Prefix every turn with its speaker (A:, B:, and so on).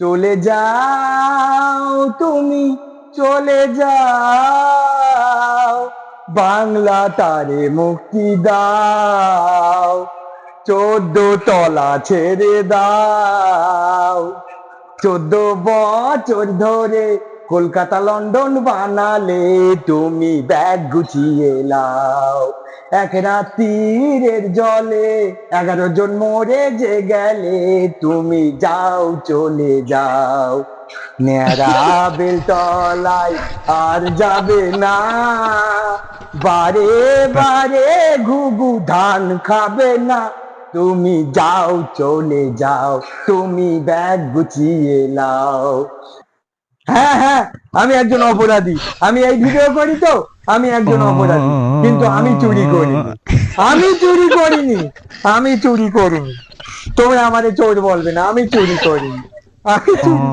A: চলে যাও, তুমি চলে যাও। বাংলা তারে মুক্তি দাও, চোদ্দ তলা ছেড়ে দাও। চোদ্দ বছর ধরে কলকাতা, লন্ডন বানালে তুমি ব্যাগ গুছিয়ে লাও এক রাত্রির জলে এগারো জন মরে যে গেলে তুমি যাও, চলে যাও। বেলতলায় আর যাবে না। বারে বারে ঘুঘু ধান খাবে না। তুমি যাও, চলে যাও, তুমি ব্যাগ গুছিয়ে লাও হ্যাঁ হ্যাঁ আমি একজন অপরাধী। আমি এই ভিডিও করি তো, আমি একজন অপরাধী। কিন্তু আমি চুরি করিনি। আমি চুরি করিনি। আমি চুরি করিনি। তোমরা আমারে চোর বলবে না, আমি চুরি করিনি। আমি চুরি